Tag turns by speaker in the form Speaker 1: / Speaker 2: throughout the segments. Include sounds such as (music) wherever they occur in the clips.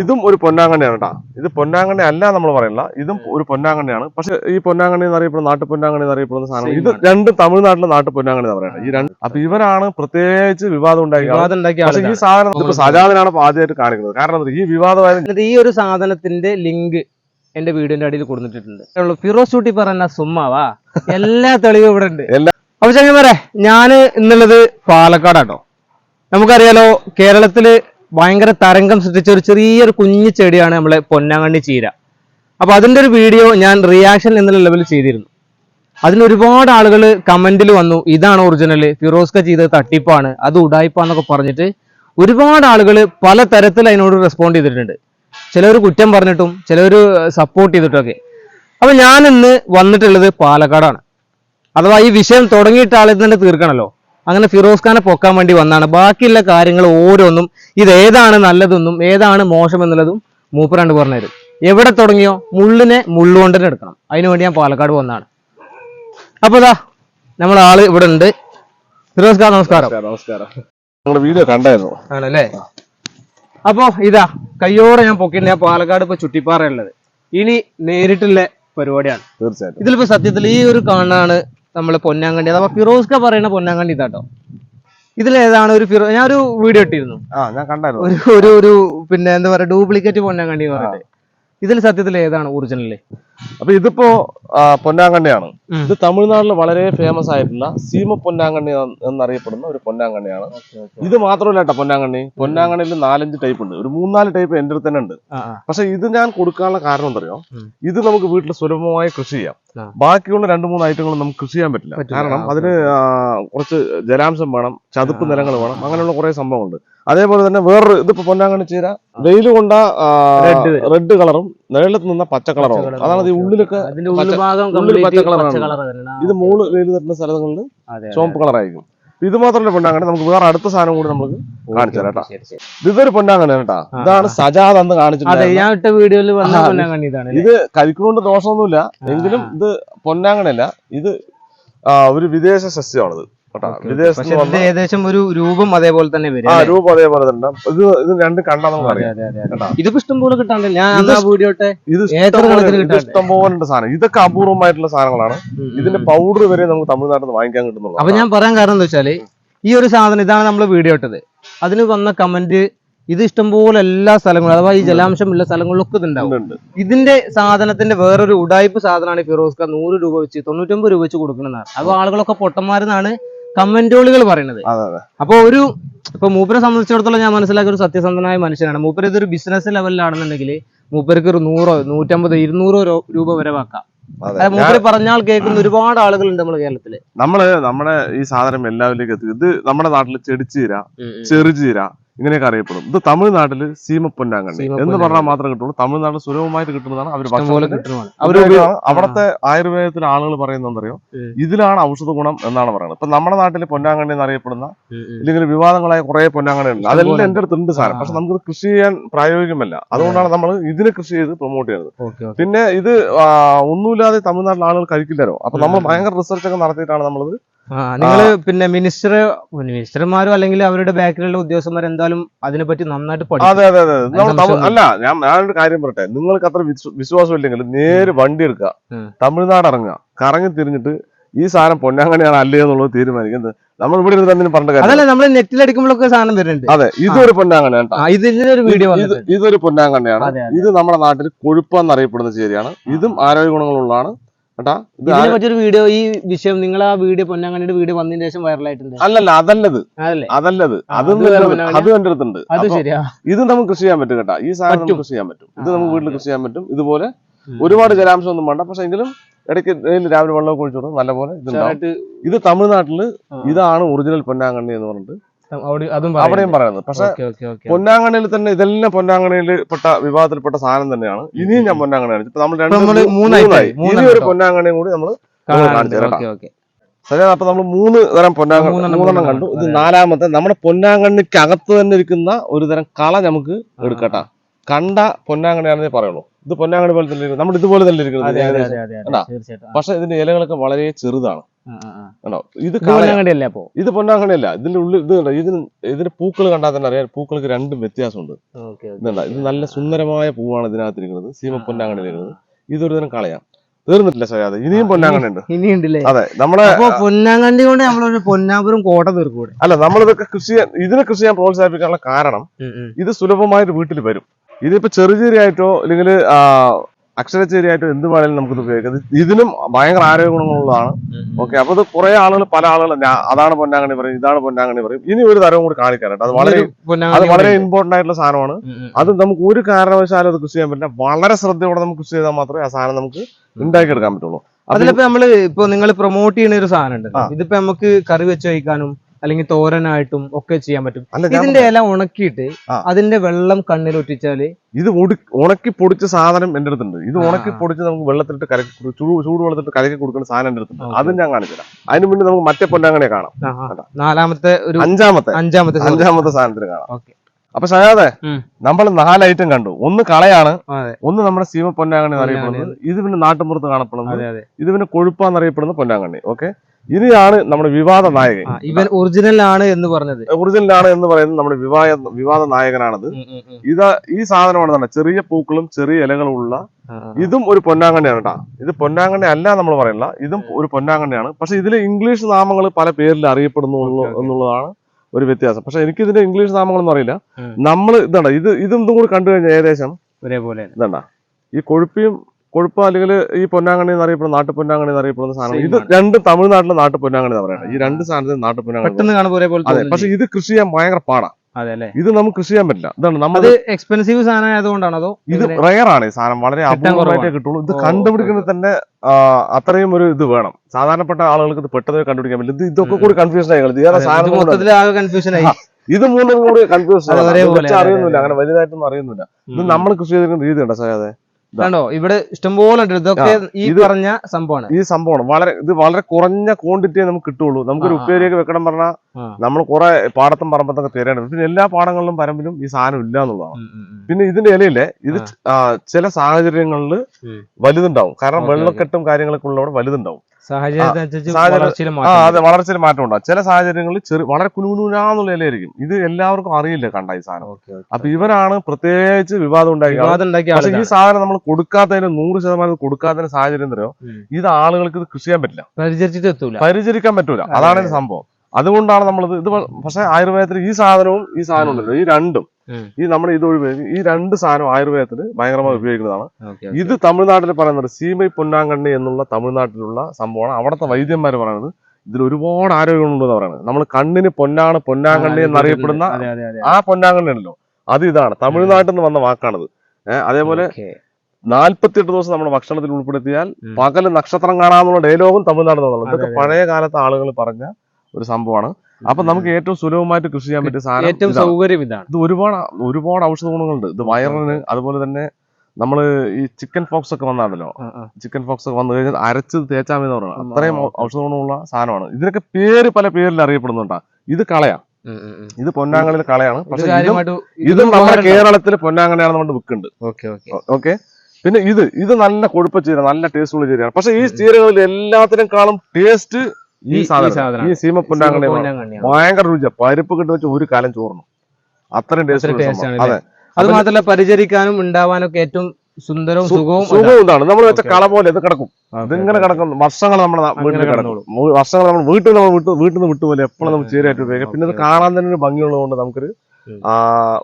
Speaker 1: ഇതും ഒരു പൊന്നാങ്കണ്ണിയാണ് കേട്ടോ. ഇത് പൊന്നാങ്കണ്ണി അല്ല നമ്മൾ പറയില്ല. ഇതും ഒരു പൊന്നാങ്കണ്ണിയാണ്. പക്ഷെ ഈ പൊന്നാങ്കണ്ണി എന്ന് അറിയപ്പെടുന്ന നാട്ടു പൊന്നാങ്കണ്ണി എന്ന് അറിയപ്പെടുന്ന സാധനം ഇത് രണ്ട് തമിഴ്നാട്ടിലെ നാട്ടു പൊന്നാങ്കണ്ണി എന്ന് പറയുന്നത് ഈ രണ്ട് അപ്പൊ ഇവരാണ് പ്രത്യേകിച്ച് വിവാദം ഉണ്ടാക്കിയത്
Speaker 2: ഉണ്ടാക്കിയ
Speaker 1: പക്ഷെ ഈ സാധനം ഇപ്പൊ സജാദിനാണ് ആദ്യമായിട്ട് കാണിക്കുന്നത്. കാരണം ഈ
Speaker 2: വിവാദമായിരുന്നു ഈ ഒരു സാധനത്തിന്റെ ലിങ്ക് എന്റെ വീടിന്റെ അടിയിൽ കൊടുത്തിട്ടുണ്ട്. ഫിറോസ് ഷൂട്ടി പറഞ്ഞ സുമ്മാവാ. എല്ലാ തെളിവും ഇവിടെ ഉണ്ട്. അപ്പൊ ചങ്ങന്മാരെ ഞാൻ ഇന്നുള്ളത് പാലക്കാടാട്ടോ. നമുക്കറിയാലോ കേരളത്തിൽ ഭയങ്കര തരംഗം സൃഷ്ടിച്ച ഒരു ചെറിയൊരു കുഞ്ഞു ചെടിയാണ് നമ്മളെ പൊന്നാങ്കണ്ണി ചീര. അപ്പൊ അതിന്റെ ഒരു വീഡിയോ ഞാൻ റിയാക്ഷൻ എന്നുള്ള ലെവലിൽ ചെയ്തിരുന്നു. അതിന് ഒരുപാട് ആളുകൾ കമന്റിൽ വന്നു ഇതാണ് ഒറിജിനൽ ഫിറോസ്ക ചെയ്തത് തട്ടിപ്പാണ് അത് ഉടായിപ്പാന്നൊക്കെ പറഞ്ഞിട്ട് ഒരുപാട് ആളുകൾ പല തരത്തിൽ അതിനോട് റെസ്പോണ്ട് ചെയ്തിട്ടുണ്ട്. ചിലർ കുറ്റം പറഞ്ഞിട്ടും ചിലർ സപ്പോർട്ട് ചെയ്തിട്ടൊക്കെ. അപ്പൊ ഞാൻ ഇന്ന് വന്നിട്ടുള്ളത് പാലക്കാടാണ്. അഥവാ ഈ വിഷയം തുടങ്ങിയിട്ട് ആളെ തന്നെ തീർക്കണല്ലോ. അങ്ങനെ ഫിറോസ് ഖാനെ പൊക്കാൻ വേണ്ടി വന്നാണ്. ബാക്കിയുള്ള കാര്യങ്ങൾ ഓരോന്നും ഇത് ഏതാണ് നല്ലതെന്നും ഏതാണ് മോശം എന്നുള്ളതും മൂപ്പരാണ്ട് പറഞ്ഞുതരും. എവിടെ തുടങ്ങിയോ മുള്ളിനെ മുള്ളുകൊണ്ട് തന്നെ എടുക്കണം. അതിനുവേണ്ടി ഞാൻ പാലക്കാട് വന്നാണ് അപ്പൊ ഇതാ നമ്മളെ ആൾ ഇവിടെ ഉണ്ട്. ഫിറോസ് ഖാൻ നമസ്കാരം
Speaker 1: നമസ്കാരം. നമസ്കാരം വീഡിയോ കണ്ടായിരുന്നു.
Speaker 2: ആണല്ലേ? അപ്പോ ഇതാ കയ്യോടെ ഞാൻ പൊക്കിണ്ട് പാലക്കാട് ഇപ്പൊ ചുട്ടിപ്പാറ ഉള്ളത് ഇനി നേരിട്ടുള്ള പരിപാടിയാണ്.
Speaker 1: തീർച്ചയായിട്ടും.
Speaker 2: ഇതിലിപ്പോ സത്യത്തിൽ ഈ ഒരു കാണാണ് നമ്മൾ പൊന്നാങ്കണ്ടി അഥവാ ഫിറോസ്ക പറയുന്ന പൊന്നാങ്കണ്ടി ഇതാട്ടോ. ഇതിലേതാണ് ഒരു ഫിറോ ഞാൻ ഒരു വീഡിയോ ഇട്ടിരുന്നു.
Speaker 1: ആ ഞാൻ കണ്ടായിരുന്നു.
Speaker 2: ഒരു ഒരു ഒരു പിന്നെ എന്താ പറയാ ഡ്യൂപ്ലിക്കേറ്റ് പൊന്നാങ്കണ്ടി എന്ന് പറഞ്ഞിട്ട്. ഇതിൽ സത്യത്തിൽ ഏതാണ് ഒറിജിനൽ
Speaker 1: അപ്പൊ ഇതിപ്പോ പൊന്നാങ്കണ്ണിയാണ്. ഇത് തമിഴ്നാട്ടിൽ വളരെ ഫേമസ് ആയിട്ടുള്ള സീമ പൊന്നാങ്കണ്ണി എന്ന് എന്നറിയപ്പെടുന്ന ഒരു പൊന്നാങ്കണ്ണിയാണ്. ഇത് മാത്രമല്ല കേട്ടോ പൊന്നാങ്കണ്ണി. പൊന്നാങ്കണ്ണിയിൽ നാലഞ്ച് ടൈപ്പ് ഉണ്ട്. ഒരു മൂന്നാൽ ടൈപ്പ് എന്റെ അടുത്ത് തന്നെ ഉണ്ട്. പക്ഷെ ഇത് ഞാൻ കൊടുക്കാനുള്ള കാരണം എന്തറിയോ. ഇത് നമുക്ക് വീട്ടിൽ സുലഭമായി കൃഷി ചെയ്യാം. ബാക്കിയുള്ള രണ്ട് മൂന്ന് ഐറ്റങ്ങൾ നമുക്ക് കൃഷി ചെയ്യാൻ പറ്റില്ല. കാരണം അതിന് കുറച്ച് ജലാംശം വേണം ചതുപ്പ്. നിലങ്ങൾ വേണം അങ്ങനെയുള്ള കുറെ സംഭവമുണ്ട് അതേപോലെ തന്നെ വേറൊരു ഇതിപ്പോ പൊന്നാങ്കണ്ണി ചീര. വെയിൽ കൊണ്ട റെഡ് കളറും. നിഴലത്ത് നിന്ന പച്ച കളറും. അതാണ് ഈ ഉള്ളിലൊക്കെ പച്ച- ഉള്ളിൽ.
Speaker 2: ആ,
Speaker 1: ഇത് മൂന്ന് വെയിൽ തരുന്ന സ്ഥലങ്ങളിൽ. ചുവപ്പ് കളറായിരിക്കും. ഇത് മാത്രമല്ല പൊന്നാങ്കണ്ണി നമുക്ക് വേറെ അടുത്ത സാധനം കൂടി നമുക്ക് കാണിച്ചു തരാം. ഇതൊരു പൊന്നാങ്കണ്ണി കേട്ടാ. ഇതാണ്. സജാദ് അന്ന്
Speaker 2: കാണിച്ചിട്ടുണ്ട്
Speaker 1: ഇത് കഴിക്കുന്നോണ്ട് ദോഷമൊന്നുമില്ല. എങ്കിലും ഇത് പൊന്നാങ്കണ്ണല്ല ഇത് ഒരു വിദേശ സസ്യമാണിത്. വിദേശത്ത്
Speaker 2: ഏകദേശം ഒരു രൂപം അതേപോലെ തന്നെ വരും
Speaker 1: ആ? രൂപം അതേപോലെ തന്നെ. ഇത് ഇത് രണ്ടും കണ്ടാ നമുക്ക്
Speaker 2: അതെ,
Speaker 1: അറിയാം
Speaker 2: അതെ, അതെ, അതെ.
Speaker 1: കേട്ടോ
Speaker 2: ഇതിപ്പോ ഇഷ്ടം പോലെ കിട്ടാണ്ട് ഞാൻ വീഡിയോ
Speaker 1: ഇത് ഇഷ്ടംപോലെ ഇഷ്ടംപോലെ സാധനം. ഇതൊക്കെ അപൂർവമായിട്ടുള്ള സാധനങ്ങളാണ്. ഇതിന്റെ പൗഡർ വരെ നമുക്ക് തമിഴ്നാട്ടിൽ നിന്ന് വാങ്ങിക്കാൻ കിട്ടുന്നുള്ളൂ
Speaker 2: അപ്പൊ ഞാൻ പറയാൻ കാരണം എന്താ വെച്ചാൽ ഈ ഒരു സാധനം ഇതാണ് നമ്മൾ വീഡിയോ ഇട്ടത്. അതിന് വന്ന കമന്റ് ഇത് ഇഷ്ടംപോലെ എല്ലാ സ്ഥലങ്ങളും അഥവാ ഈ ജലാംശം ഉള്ള സ്ഥലങ്ങളിലൊക്കെ ഇതുണ്ടാവും ഇതിന്റെ സാധനത്തിന്റെ വേറൊരു ഉടായ്പ സാധനമാണ് ഫിറോസ്ക ഖാൻ നൂറ് രൂപ വെച്ച് തൊണ്ണൂറ്റൊമ്പത് രൂപ വെച്ച് കൊടുക്കുന്നതാണ് അപ്പൊ ആളുകളൊക്കെ പൊട്ടന്മാരെന്നാണ് കമന്റുകൾ പറയുന്നത്. അപ്പൊ ഒരു ഇപ്പൊ മൂപ്പരെ സംബന്ധിച്ചിടത്തോളം ഞാൻ മനസ്സിലാക്കിയ ഒരു സത്യസന്ധനായ മനുഷ്യനാണ്. മൂപ്പര് ഇതൊരു ബിസിനസ് ലെവലിലാണെന്നുണ്ടെങ്കിൽ മൂപ്പർക്ക് ഒരു നൂറോ നൂറ്റമ്പത് ഇരുന്നൂറോ രൂപ വരെ വാക്കാം. മൂപ്പര് പറഞ്ഞാൽ കേൾക്കുന്ന ഒരുപാട് ആളുകളുണ്ട് നമ്മുടെ കേരളത്തിൽ.
Speaker 1: നമ്മൾ നമ്മുടെ ഈ സാധനം എല്ലാവരിലേക്ക് എത്തിക്കും ഇത് നമ്മുടെ നാട്ടിൽ ചെടിച്ചീര ചെറുചീര ഇങ്ങനെയൊക്കെ അറിയപ്പെടും. ഇത് തമിഴ്നാട്ടിൽ സീമപ്പൊന്നാങ്കണ്ണി എന്ന് പറഞ്ഞാൽ മാത്രം കിട്ടുള്ളൂ. തമിഴ്നാട്ടിൽ സുലഭമായിട്ട് കിട്ടുന്നതാണ് അവർ
Speaker 2: അവർ
Speaker 1: ഭക്ഷണം അവിടുത്തെ ആയുർവേദത്തിലെ ആളുകൾ പറയുന്നത് എന്തറിയോ
Speaker 2: ഉം.
Speaker 1: ഇതിലാണ് ഔഷധ ഗുണം എന്നാണ് പറയുന്നത്. ഇപ്പൊ നമ്മുടെ നാട്ടിൽ പൊന്നാങ്കണ്ണി എന്ന്
Speaker 2: അറിയപ്പെടുന്ന ഉം.
Speaker 1: ഇല്ലെങ്കിൽ വിവാദങ്ങളായ കുറെ പൊന്നാങ്കണ്ണി ഉണ്ട്. അതെല്ലാം എന്റെ അടുത്ത് ഉണ്ട് സാധനം പക്ഷെ നമുക്ക് കൃഷി ചെയ്യാൻ പ്രായോഗികമല്ല. അതുകൊണ്ടാണ് നമ്മൾ ഇതിനെ കൃഷി ചെയ്ത് പ്രൊമോട്ട് ചെയ്യുന്നത് പിന്നെ ഇത് ഒന്നുമില്ലാതെ തമിഴ്നാട്ടിലെ ആളുകൾ കഴിക്കില്ലല്ലോ. അപ്പൊ നമ്മൾ. ഭയങ്കര റിസർച്ച് ഒക്കെ നടത്തിയിട്ടാണ് നമ്മളത്
Speaker 2: ആ നിങ്ങൾ പിന്നെ മിനിസ്റ്റർ മിനിസ്റ്റർമാരും അല്ലെങ്കിൽ അവരുടെ ബാക്കിലുള്ള ഉദ്യോഗസ്ഥന്മാർ എന്തായാലും അതിനെപ്പറ്റി നന്നായിട്ട്
Speaker 1: അതെ അതെ അതെ. അല്ല ഞാൻ ഞാനൊരു കാര്യം പറയട്ടെ. നിങ്ങൾക്ക് അത്ര വിശ്വാസം ഇല്ലെങ്കിൽ നേരെ വണ്ടി എടുക്കുക. തമിഴ്നാട് ഇറങ്ങുക. കറങ്ങി തിരിഞ്ഞിട്ട് ഈ സാധനം പൊന്നാങ്കണിയാണ് അല്ലേ എന്നുള്ളത് തീരുമാനിക്കുന്നത്. നമ്മൾ ഇവിടെ ഇരുന്ന് എന്തിനും പറഞ്ഞ കാര്യം
Speaker 2: അതല്ല നമ്മൾ നെറ്റിലടിക്കുമ്പോഴൊക്കെ സാധനം വരുന്നുണ്ട്
Speaker 1: അതെ ഇതൊരു പൊന്നാങ്കണിയാണ്
Speaker 2: വീഡിയോ
Speaker 1: ഇതൊരു
Speaker 2: അതെ
Speaker 1: ഇത് നമ്മുടെ നാട്ടിൽ കൊഴുപ്പെന്നറിയപ്പെടുന്ന ചേരിയാണ്. ഇതും ആരോഗ്യ ഗുണങ്ങളുള്ളതാണ്.
Speaker 2: ഇതിനെ പറ്റിയൊരു വീഡിയോ ഈ വിഷയം നിങ്ങൾ ആ വീഡിയോ പൊന്നാങ്കണ്ണിയുടെ വീഡിയോ വന്നതിന് ശേഷം വൈറലായിട്ടുണ്ട്.
Speaker 1: അല്ലല്ല അതല്ലത്.
Speaker 2: അതല്ലേ?
Speaker 1: അതല്ലത്. അത്
Speaker 2: അതും
Speaker 1: എന്റെ അടുത്തുണ്ട്. ഇത് നമുക്ക് കൃഷി ചെയ്യാൻ പറ്റും കേട്ടാ. ഈ സാധനം. കൃഷി ചെയ്യാൻ പറ്റും. ഇത് നമുക്ക് വീട്ടിൽ കൃഷി ചെയ്യാൻ പറ്റും. ഇതുപോലെ. ഒരുപാട് ജലാംശം ഒന്നും വേണ്ട. പക്ഷെ എങ്കിലും ഇടയ്ക്ക് ഡെയിലി രാവിലെ വെള്ളമൊക്കെ ഒഴിച്ചു കൊടുക്കും നല്ലപോലെ ഇതുണ്ടാവും. ഇത്
Speaker 2: തമിഴ്നാട്ടിൽ.
Speaker 1: ഇതാണ് ഒറിജിനൽ പൊന്നാങ്കണ്ണി എന്ന് പറഞ്ഞിട്ട് അവിടെയും പറയുന്നത് പക്ഷെ
Speaker 2: ഓക്കെ
Speaker 1: തന്നെ ഇതെല്ലാം പൊന്നാങ്കണ്ണിയിൽ പെട്ട വിവാദത്തിൽപ്പെട്ട സാധനം തന്നെയാണ്. ഇനിയും ഞാൻ പൊന്നാങ്കണ്ണിയാണ്. ഇപ്പൊ നമ്മൾ രണ്ട്
Speaker 2: മൂന്നായി.
Speaker 1: ഇനി ഒരു
Speaker 2: കേട്ടോ.
Speaker 1: കൂടി നമ്മൾ കാണിച്ചു തരാം അപ്പൊ നമ്മൾ മൂന്ന് തരം പൊന്നാങ്ക
Speaker 2: മൂന്നെണ്ണം,
Speaker 1: കണ്ടു. ഇത് നാലാമത്തെ നമ്മുടെ പൊന്നാങ്കണ്ണിക്ക് അകത്ത് തന്നെ ഇരിക്കുന്ന ഒരു തരം കള നമുക്ക് എടുക്കട്ടാ കണ്ട പൊന്നാങ്കണ്ണിയാണെന്നേ പറയുള്ളൂ. ഇത് പൊന്നാങ്കണ്ണി പോലെ തന്നെ. നമ്മുടെ ഇതുപോലെ തന്നെ ഇരിക്കുന്നത്. പക്ഷെ ഇതിന്റെ ഇലകളൊക്കെ വളരെ ചെറുതാണ്.
Speaker 2: ആ, ആ, ആ.
Speaker 1: കണ്ടോ? ഇത്
Speaker 2: പൊന്നാങ്കണ്ണിയല്ലേ അപ്പോ?
Speaker 1: ഇത് പൊന്നാങ്കണ്ണിയല്ല. ഇതിന്റെ ഉള്ളിൽ ഇത് കണ്ടോ? ഇതിന് ഇതിന്റെ പൂക്കൾ കണ്ടാൽ തന്നെ അറിയാം. പൂക്കൾക്ക് രണ്ടും വ്യത്യാസമുണ്ട്. ഇതുണ്ട ഇത് നല്ല സുന്ദരമായ പൂവാണ് ഇതിനകത്തിരിക്കുന്നത്. സീമ പൊന്നാങ്കണ്ണി ഇരിക്കുന്നത് ഇതൊരു തരം കളയാം തീർന്നിട്ടില്ല സയാദ് ഇനിയും പൊന്നാങ്കണ്ണി ഉണ്ട്
Speaker 2: ഇനിയുണ്ടല്ലേ?
Speaker 1: അതെ നമ്മളെ
Speaker 2: പൊന്നാങ്കണ്ണി കൊണ്ട് നമ്മളൊരു പൊന്നാപുരം കോട്ട തീർക്കൂടെ?
Speaker 1: അല്ല നമ്മളിതൊക്കെ കൃഷി ചെയ്യാൻ ഇതിനെ കൃഷി ചെയ്യാൻ പ്രോത്സാഹിപ്പിക്കാനുള്ള കാരണം ഇത് സുലഭമായിട്ട് വീട്ടിൽ വരും. ഇതിപ്പോ ചെറുചീരയായിട്ടോ അല്ലെങ്കിൽ അക്ഷരച്ചേരിയായിട്ടോ എന്ത് വേണേലും നമുക്ക് ഉപയോഗിക്കാം. ഇതിനും ഭയങ്കര ആരോഗ്യ ഗുണങ്ങളുള്ളതാണ്. ഓക്കെ അപ്പൊ ഇത് കുറെ ആളുകൾ പല ആളുകൾ അതാണ് പൊന്നാങ്കണി പറയും ഇതാണ് പൊന്നാങ്കണി പറയും. ഇനി ഒരു തരവും കൂടി കാണിക്കാറുണ്ട്. അത് വളരെ അത് വളരെ ഇമ്പോർട്ടന്റ് ആയിട്ടുള്ള സാധനമാണ്. അത് നമുക്ക് ഒരു കാരണവശാലും അത് കൃഷി ചെയ്യാൻ പറ്റില്ല. വളരെ ശ്രദ്ധയോടെ നമുക്ക് കൃഷി ചെയ്താൽ മാത്രമേ ആ സാധനം നമുക്ക് ഉണ്ടാക്കിയെടുക്കാൻ പറ്റുള്ളൂ.
Speaker 2: അതിലിപ്പോ നമ്മൾ ഇപ്പൊ നിങ്ങൾ പ്രൊമോട്ട് ചെയ്യുന്ന ഒരു സാധനം ഉണ്ട് ഇതിപ്പോ നമുക്ക് കറി വെച്ച് കഴിക്കാനും അല്ലെങ്കിൽ തോരനായിട്ടും ഒക്കെ ചെയ്യാൻ പറ്റും. ഇതിന്റെ ഇല ഉണക്കിയിട്ട് അതിന്റെ വെള്ളം കണ്ണിൽ
Speaker 1: ഒറ്റിച്ചാൽ ഇത് ഉണക്കി പൊടിച്ച സാധനം എന്റെ അടുത്തുണ്ട്. ഇത് ഉണക്കി പൊടിച്ച് നമുക്ക് വെള്ളത്തിലിട്ട് കലക്കി ചൂട് ചൂട് കലക്കി കൊടുക്കുന്ന സാധനം എന്റെ അടുത്തുണ്ട്. അതും ഞാൻ കാണിച്ചില്ല അതിന് മുന്നേ നമുക്ക് മറ്റേ പൊന്നാങ്ങനെ കാണാം.
Speaker 2: നാലാമത്തെ ഒരു
Speaker 1: അഞ്ചാമത്തെ.
Speaker 2: അഞ്ചാമത്തെ.
Speaker 1: അഞ്ചാമത്തെ സാധനത്തിന് കാണാം.
Speaker 2: ഓക്കേ.
Speaker 1: അപ്പൊ
Speaker 2: ഉം.
Speaker 1: നമ്മൾ നാല് ഐറ്റം കണ്ടു. ഒന്ന് കളയാണ് ഒന്ന് നമ്മുടെ സീമ പൊന്നാങ്കണ്ണി എന്നറിയപ്പെടുന്നത്. ഇത് പിന്നെ നാട്ടുമ്പുറത്ത് കാണപ്പെടുന്നത്. ഇത് പിന്നെ കൊഴുപ്പാന്നറിയപ്പെടുന്ന പൊന്നാങ്കണ്ണി ഓക്കെ? ഇനിയാണ് നമ്മുടെ വിവാദ നായകൻ.
Speaker 2: ഇവൻ ഒറിജിനൽ ആണ് എന്ന് പറഞ്ഞത്.
Speaker 1: ഒറിജിനൽ ആണ് എന്ന് പറയുന്നത് നമ്മുടെ വിവാഹ വിവാദ നായകനാണത്. ഇത് ഈ സാധനമാണ് തന്നെ ചെറിയ പൂക്കളും ചെറിയ ഇലകളും ഉള്ള. ഇതും ഒരു പൊന്നാങ്കണ്ണിയാണ് കേട്ടോ. ഇത് പൊന്നാങ്കണ്ണി അല്ല നമ്മൾ പറയില്ല. ഇതും ഒരു പൊന്നാങ്കണ്ണിയാണ്. പക്ഷെ ഇതിലെ ഇംഗ്ലീഷ് നാമങ്ങൾ പല പേരിൽ അറിയപ്പെടുന്നു. എന്നുള്ളതാണ് ഒരു വ്യത്യാസം. പക്ഷെ എനിക്ക് ഇതിന്റെ ഇംഗ്ലീഷ് നാമങ്ങളൊന്നും അറിയില്ല. നമ്മൾ ഇതാണ് ഇത് ഇതും ഇതും കൂടി കണ്ടു കഴിഞ്ഞാൽ ഏകദേശം
Speaker 2: ഒരേപോലെ
Speaker 1: ഇതാണ്ടാ. ഈ കൊഴുപ്പിയും കൊഴുപ്പ് അല്ലെങ്കിൽ ഈ പൊന്നാങ്കണി എന്ന് അറിയപ്പെടുന്ന നാട്ടു പൊന്നാങ്കണ്ണി എന്നറിയപ്പെടുന്ന സാധനം ഇത് രണ്ട് തമിഴ്നാട്ടിലെ നാട്ടു പൊന്നാങ്കണ്ണി എന്ന് പറയുന്നത് ഈ രണ്ട് സാധനത്തിന് നാട്ടു പൊന്നാങ്കണ്ണി അതെ പക്ഷെ ഇത് കൃഷി ചെയ്യാൻ ഭയങ്കര പാടാണ്
Speaker 2: അതെ
Speaker 1: ഇത് നമുക്ക് കൃഷി ചെയ്യാൻ പറ്റില്ല. ഇതാണ് നമ്മൾ
Speaker 2: അത് എക്സ്പെൻസീവ് സാധനം ആയതുകൊണ്ടാണ് അതോ
Speaker 1: ഇത്? റയർ ആണ് ഈ സാധനം. വളരെ അപൂർവമായിട്ടേ കിട്ടുള്ളൂ. ഇത് കണ്ടുപിടിക്കുന്നത് തന്നെ അത്രയും ഒരു ഇത് വേണം. സാധാരണപ്പെട്ട ആളുകൾക്ക് ഇത് പെട്ടെന്ന് കണ്ടുപിടിക്കാൻ പറ്റില്ല. ഇത് ഇതൊക്കെ കൂടി കൺഫ്യൂഷൻ ആയി. ഇത്
Speaker 2: അതെ,
Speaker 1: സാധനം
Speaker 2: കൺഫ്യൂഷൻ ആയി.
Speaker 1: ഇത് മൂന്നും കൂടി (laughs) കൺഫ്യൂഷൻ
Speaker 2: അത് അതെ,
Speaker 1: അറിയുന്നില്ല. അങ്ങനെ വലുതായിട്ടൊന്നും അറിയുന്നില്ല. ഇത് നമ്മൾ കൃഷി ചെയ്തിരിക്കുന്ന രീതി ഉണ്ടോ സഹാതെ
Speaker 2: കണ്ടോ? ഇവിടെ ഇഷ്ടംപോലെ ഉണ്ട്. ഇതൊക്കെ ഈ പറഞ്ഞ സംഭവമാണ്.
Speaker 1: ഈ സംഭവമാണ്. വളരെ ഇത് വളരെ കുറഞ്ഞ ക്വാണ്ടിറ്റിയെ നമുക്ക് കിട്ടുള്ളൂ നമുക്കൊരു ഉപ്പേരിയൊക്കെ വെക്കണം പറഞ്ഞാൽ നമ്മൾ കുറെ പാടത്തും പറമ്പത്തൊക്കെ തരേണ്ടത് പിന്നെ എല്ലാ പാടങ്ങളിലും പരമ്പിലും ഈ സാധനം ഇല്ല എന്നുള്ളതാണ്. പിന്നെ ഇതിന്റെ ഇലയില്ലേ ഇത് ചില സാഹചര്യങ്ങളിൽ. വലുതുണ്ടാവും. കാരണം. വെള്ളക്കെട്ടും കാര്യങ്ങളൊക്കെ ഉള്ളവിടെ വലുതുണ്ടാവും. ആ അതെ വളർച്ചയിൽ മാറ്റം ഉണ്ടാവും ചില സാഹചര്യങ്ങളിൽ ചെറു വളരെ കുനുകുനാന്നുള്ള ഇലയായിരിക്കും ഇത് എല്ലാവർക്കും അറിയില്ല കണ്ട ഈ സാധനം. അപ്പൊ ഇവരാണ് പ്രത്യേകിച്ച് വിവാദം
Speaker 2: ഉണ്ടാക്കി.
Speaker 1: പക്ഷെ ഈ സാധനം നമ്മൾ കൊടുക്കാത്തതിന് നൂറ് ശതമാനം കൊടുക്കാത്തതിന് സാഹചര്യം തരോ ഇത് ആളുകൾക്ക് ഇത് കൃഷി ചെയ്യാൻ പറ്റില്ല.
Speaker 2: പരിചരിച്ചിട്ട്
Speaker 1: പരിചരിക്കാൻ പറ്റൂല. അതാണ്
Speaker 2: അതെ.
Speaker 1: സംഭവം. അതുകൊണ്ടാണ് നമ്മളിത് ഇത് പക്ഷെ ആയുർവേദത്തിൽ ഈ സാധനവും ഈ സാധനവും ഉണ്ടല്ലോ. ഈ രണ്ടും. ഈ നമ്മൾ ഇത് ഒഴിവാക്കി ഈ രണ്ട് സാധനം ആയുർവേദത്തിൽ ഭയങ്കരമായി ഉപയോഗിക്കുന്നതാണ്. ഇത് തമിഴ്നാട്ടിൽ പറയുന്നത് സീമൈ പൊന്നാങ്കണ്ണി എന്നുള്ള തമിഴ്നാട്ടിലുള്ള സംഭവമാണ്. അവിടുത്തെ വൈദ്യന്മാർ പറയുന്നത് ഇതിൽ ഒരുപാട് ആരോഗ്യങ്ങളുണ്ടെന്ന് പറയുന്നത്. നമ്മൾ കണ്ണിന് പൊന്നാണ് പൊന്നാങ്കണ്ണി എന്നറിയപ്പെടുന്ന ആ പൊന്നാങ്കണ്ണി ഉണ്ടല്ലോ അത്. ഇതാണ്. തമിഴ്നാട്ടിൽ നിന്ന് വന്ന വാക്കാണത്. അതേപോലെ. നാൽപ്പത്തിയെട്ട് ദിവസം നമ്മുടെ ഭക്ഷണത്തിൽ ഉൾപ്പെടുത്തിയാൽ
Speaker 2: പകൽ
Speaker 1: പകൽ നക്ഷത്രം കാണാമെന്നുള്ള ഡയലോഗും തമിഴ്നാട് നിന്നുള്ളത് ഇതൊക്കെ പഴയ കാലത്തെ ആളുകൾ പറഞ്ഞ ഒരു സംഭവമാണ്. അപ്പൊ നമുക്ക് ഏറ്റവും സുലഭമായിട്ട് കൃഷി ചെയ്യാൻ പറ്റിയ സാധനം
Speaker 2: ഏറ്റവും. സൗകര്യം ഇതാണ്.
Speaker 1: ഇത് ഒരുപാട് ഒരുപാട് ഔഷധ ഗുണങ്ങളുണ്ട്. ഇത് വയറിന് അതുപോലെ തന്നെ നമ്മൾ ഈ ചിക്കൻ ഫോക്സ് ഒക്കെ വന്നാണല്ലോ. ചിക്കൻ ഫോക്സ് ഒക്കെ വന്നു കഴിഞ്ഞാൽ അരച്ച് തേച്ചാൽ മതി
Speaker 2: ഉം,
Speaker 1: അത്രയും ഔഷധ ഗുണമുള്ള സാധനമാണ്. ഇതിനൊക്കെ പേര് പല പേരിൽ അറിയപ്പെടുന്നുണ്ടാ. ഇത് കളയാ. ഇത് പൊന്നാങ്കണിൽ കളയാണ്.
Speaker 2: ഇത്
Speaker 1: പക്ഷെ ഇതും നമ്മുടെ. കേരളത്തിൽ പൊന്നാങ്കണിയാണ് നമ്മൾ വിൽക്കുന്നുണ്ട്.
Speaker 2: ഓക്കേ
Speaker 1: പിന്നെ ഇത് ഇത് നല്ല കൊഴുപ്പ ചീര നല്ല ടേസ്റ്റ് ഉള്ള ചീരയാണ്. പക്ഷെ ഈ ചീരകളിൽ എല്ലാത്തിനേക്കാളും ടേസ്റ്റ് ഈ സാധനം. ഈ സീമ
Speaker 2: പുന്നാങ്കണ്ണി.
Speaker 1: ഭയങ്കര രുചി പരിപ്പ് കിട്ടുന്ന വെച്ചാൽ ഒരു കാലം ചോർന്നു. അത്രയും ടേസ്റ്റ് അതെ.
Speaker 2: അത് മാത്രല്ല പരിചരിക്കാനും ഉണ്ടാവാനൊക്കെ ഏറ്റവും സുന്ദരവും സുഖവും
Speaker 1: സുഖവും ഇതാണ് നമ്മൾ വെച്ച. കള പോലെ ഇത് കിടക്കും. ഇതിങ്ങനെ കിടക്കും വർഷങ്ങൾ നമ്മുടെ വീട്ടിൽ
Speaker 2: കിടക്കുള്ളൂ
Speaker 1: കിടക്കും. വർഷങ്ങൾ നമ്മൾ വീട്ടിൽ നമ്മൾ വീട്ടിൽ വീട്ടിൽ നിന്ന് വിട്ടുപോലെ എപ്പോഴും നമുക്ക് ചീരയായിട്ട് ഉപയോഗിക്കാം. പിന്നെ ഇത് കാണാൻ തന്നെ ഒരു ഭംഗിയുള്ളതുകൊണ്ട് നമുക്കൊരു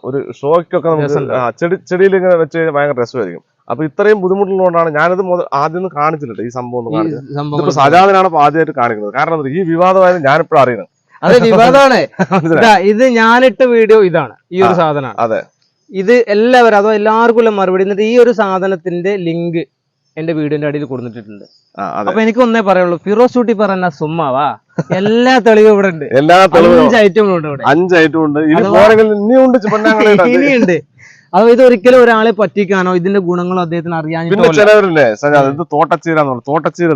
Speaker 1: ഒരു ഷോയ്ക്കൊക്കെ നമുക്ക്. ചെടി ചെടിയിൽ ഇങ്ങനെ വെച്ച് കഴിഞ്ഞാൽ ഭയങ്കര രസമായിരിക്കും. അപ്പൊ ഇത്രയും ബുദ്ധിമുട്ടുള്ളതുകൊണ്ടാണ് ഞാനിത് മുതൽ ആദ്യം ഒന്നും കാണിച്ചില്ല ഈ സംഭവം ഒന്നും കാണിച്ചത് സജാദിനാണ് ആദ്യമായിട്ട് കാണിക്കുന്നത്. കാരണം ഈ വിവാദമായാലും ഞാനിപ്പോഴും അറിയുന്നത്.
Speaker 2: അതെ വിവാദമാണ്? (laughs) ഇതാ ഞാനിട്ട വീഡിയോ ഇതാണ്. ഈ ഒരു സാധനമാണ്.
Speaker 1: അതെ.
Speaker 2: ഇത് എല്ലാവരും അതോ എല്ലാവർക്കും മറുപടി. എന്നിട്ട് ഈ ഒരു സാധനത്തിന്റെ ലിങ്ക് എന്റെ വീഡിയോന്റെ അടിയിൽ കൊടുത്തിട്ടുണ്ട്. അപ്പൊ എനിക്ക് ഒന്നേ പറയുള്ളൂ ഫിറോസ് ഷൂട്ടി പറഞ്ഞ സുമ്മാവാ. എല്ലാ തെളിവും ഇവിടെ ഉണ്ട്
Speaker 1: എല്ലാ തെളിവും
Speaker 2: അഞ്ച് ഉണ്ട് ഇവിടെ.
Speaker 1: അഞ്ച് ഐറ്റം ഉണ്ട്. ഇനിയുണ്ട്. (laughs)
Speaker 2: അത് ഇത് ഒരിക്കലും ഒരാളെ പറ്റിക്കാനോ ഇതിന്റെ ഗുണങ്ങളോ അദ്ദേഹത്തിന്
Speaker 1: പിന്നെ
Speaker 2: അറിയാനിട്ടോ
Speaker 1: ചിലവരില്ലേ സജാദ് ഇത് തോട്ടച്ചീര തോട്ടച്ചീര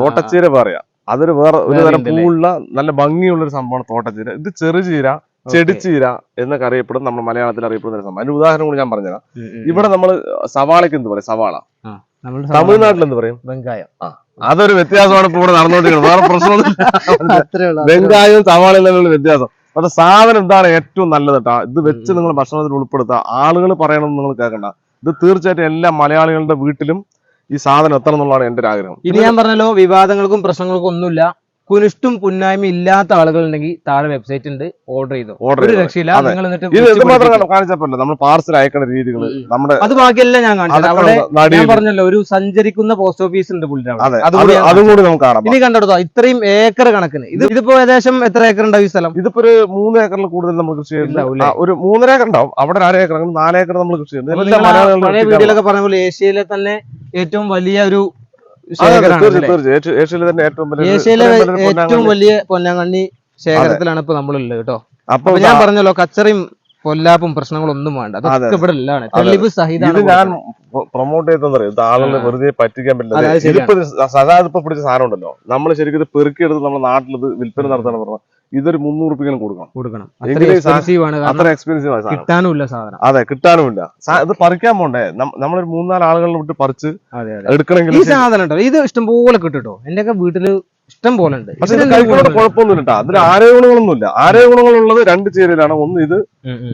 Speaker 1: തോട്ടച്ചീര പറയാ. അതൊരു വേറെ ഒരു തരം? പൂവുള്ള നല്ല ഭംഗിയുള്ള ഒരു സംഭവമാണ് തോട്ടച്ചീര. ഇത് ചെറുചീര ചെടിച്ചീര എന്നൊക്കെ അറിയപ്പെടും നമ്മൾ മലയാളത്തിൽ അറിയപ്പെടുന്ന ഒരു സംഭവം. അതിന് ഉദാഹരണം കൂടി ഞാൻ പറഞ്ഞുതരാം. ഇവിടെ നമ്മൾ സവാളയ്ക്ക് എന്ത് പറയും? സവാള.
Speaker 2: നമ്മൾ
Speaker 1: തമിഴ്നാട്ടിൽ എന്ത് പറയും?
Speaker 2: വെങ്കായം.
Speaker 1: ആ അതൊരു വ്യത്യാസമാണ് ഇപ്പൊ ഇവിടെ നടന്നുകൊണ്ടിരിക്കുന്നത്. വേറെ
Speaker 2: പ്രശ്നമൊന്നും
Speaker 1: വെങ്കായവും സവാളയും തമ്മിലുള്ള വ്യത്യാസം. പക്ഷെ സാധനം എന്താണ് ഏറ്റവും നല്ലത് കേട്ടോ ഇത് വെച്ച് നിങ്ങൾ ഭക്ഷണത്തിൽ ഉൾപ്പെടുത്തുക ആളുകൾ പറയണമെന്ന് നിങ്ങൾ കേൾക്കണ്ട. ഇത് തീർച്ചയായിട്ടും എല്ലാ മലയാളികളുടെ വീട്ടിലും ഈ സാധനം എത്തണം എന്നുള്ളതാണ് എന്റെ ഒരു ആഗ്രഹം
Speaker 2: ഇനി ഞാൻ പറഞ്ഞല്ലോ വിവാദങ്ങൾക്കും പ്രശ്നങ്ങൾക്കും ഒന്നുമില്ല. കുനിഷ്ടും പുന്നായ്മ ഇല്ലാത്ത ആളുകൾ ഉണ്ടെങ്കിൽ താഴെ വെബ്സൈറ്റ് ഉണ്ട് ഓർഡർ ചെയ്തു.
Speaker 1: ഓർഡർ
Speaker 2: ഒരു രക്ഷയില്ല നിങ്ങൾ എന്നിട്ട്.
Speaker 1: കാണിച്ചപ്പോ നമ്മൾ പാർസൽ അയക്കുന്ന രീതികൾ നമ്മുടെ
Speaker 2: അത് ബാക്കിയെല്ലാം ഞാൻ കാണിച്ചു അവിടെ ഞാൻ പറഞ്ഞല്ലോ ഒരു സഞ്ചരിക്കുന്ന പോസ്റ്റ് ഓഫീസ് ഉണ്ട് പുള്ളിയുടെ അതുകൂടി
Speaker 1: നമുക്ക് കാണാം.
Speaker 2: ഇനി കണ്ടെടുത്തോ ഇത്രയും ഏക്കർ കണക്കിന്. ഇത് ഇതിപ്പോ ഏകദേശം എത്ര ഏക്കർ ഉണ്ടാവും ഈ സ്ഥലം?
Speaker 1: ഇതിപ്പോ ഒരു മൂന്ന് ഏക്കറിൽ കൂടുതൽ നമ്മൾ കൃഷി? ആ, ഒരു മൂന്നര ഏക്കർ ഉണ്ടാവും. അവിടെ അര ഏക്കർ നാല് ഏക്കർ നമ്മൾ കൃഷി ചെയ്യുന്നത്
Speaker 2: പഴയ വീഡിയോയിലൊക്കെ പറഞ്ഞ പോലെ ഏഷ്യയിലെ തന്നെ ഏറ്റവും വലിയ ഒരു
Speaker 1: ഏഷ്യയിലെ തന്നെ ഏറ്റവും വലിയ
Speaker 2: ഏറ്റവും
Speaker 1: പൊന്നാങ്കണ്ണി.
Speaker 2: വലിയ പൊന്നാങ്കണ്ണി ശേഖരത്തിലാണ് ഇപ്പൊ നമ്മളുള്ളത് കേട്ടോ.
Speaker 1: അപ്പൊ
Speaker 2: ഞാൻ പറഞ്ഞല്ലോ കച്ചറയും പൊല്ലാപ്പും പ്രശ്നങ്ങളൊന്നും വേണ്ട. അതൊക്കെ. ഇവിടെ ഉള്ളതാണ്. തെളിവ് സഹിതം
Speaker 1: ഞാൻ പ്രൊമോട്ട് ചെയ്തെന്ന് പറയും ഇത് ആളുകളെ. വെറുതെ പറ്റിക്കാൻ പറ്റില്ല. ഇതിപ്പോ സദാ ഇതിപ്പോ പിടിച്ച സാധനം ഉണ്ടല്ലോ. നമ്മൾ ശരിക്കും ഇത് പെറുക്കിയെടുത്ത് നമ്മുടെ നാട്ടിൽ ഇത് വിൽപ്പന നടത്താൻ പറഞ്ഞാൽ ഇതൊരു മുന്നൂറ് റുപ്യക്കും കൊടുക്കണം.
Speaker 2: കൊടുക്കണം.
Speaker 1: അത്ര എക്സ്പെൻസീവ് ആണ്. സാധനം
Speaker 2: കിട്ടാനും ഇല്ല സാധനം.
Speaker 1: അതെ കിട്ടാനുമില്ല. ഇത് പറിക്കാൻ പോണ്ടേ? നമ്മളൊരു മൂന്നാൽ ആളുകളിൽ വിട്ട് പറിച്ച് എടുക്കണമെങ്കിൽ
Speaker 2: ഈ സാധനം ഉണ്ടോ? ഇത് ഇഷ്ടം പോലെ കിട്ടും കേട്ടോ എന്റെ ഒക്കെ വീട്ടിൽ ഇഷ്ടം പോലെ ഉണ്ട്.
Speaker 1: പക്ഷെ കുഴപ്പമൊന്നുമില്ല കേട്ടോ അതിൽ ആരോഗ്യ ഗുണങ്ങളൊന്നുമില്ല ആരോ ഗുണങ്ങളുള്ളത് രണ്ട് ചേരിലാണ് ഒന്ന് ഇത്.